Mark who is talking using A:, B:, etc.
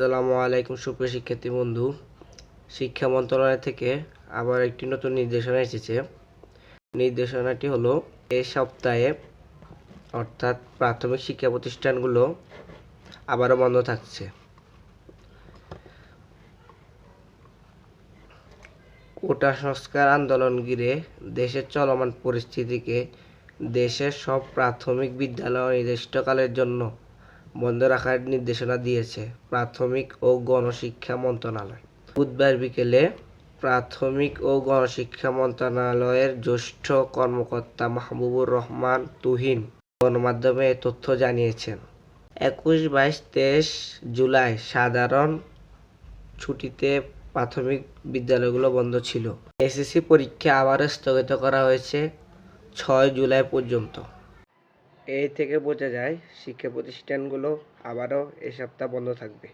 A: আসসালামু আলাইকুম সুপ্রিয় শিক্ষার্থী বন্ধু। শিক্ষা মন্ত্রণালয় থেকে আবার একটি নতুন নির্দেশনা এসেছে। নির্দেশনাটি হলো এই সপ্তাহে অর্থাৎ প্রাথমিক শিক্ষা প্রতিষ্ঠানগুলো আবারও বন্ধ থাকছে। কোটা সংস্কার আন্দোলন ঘিরে দেশের চলমান পরিস্থিতিকে দেশের সব প্রাথমিক বিদ্যালয় অনির্দিষ্টকালের জন্য বন্ধ রাখার নির্দেশনা দিয়েছে প্রাথমিক ও গণশিক্ষা মন্ত্রণালয়। বুধবার বিকেলে প্রাথমিক ও গণশিক্ষা মন্ত্রণালয়ের জ্যেষ্ঠ কর্মকর্তা মাহবুবুর রহমান তুহিন গণমাধ্যমে তথ্য জানিয়েছেন। একুশ, বাইশ, তেইশ জুলাই সাধারণ ছুটিতে প্রাথমিক বিদ্যালয়গুলো বন্ধ ছিল। এসএসসি পরীক্ষা আবারও স্থগিত করা হয়েছে ছয় জুলাই পর্যন্ত। এই থেকে বোঝা যায় শিক্ষা প্রতিষ্ঠানগুলো আবারও এ সপ্তাহ বন্ধ থাকবে।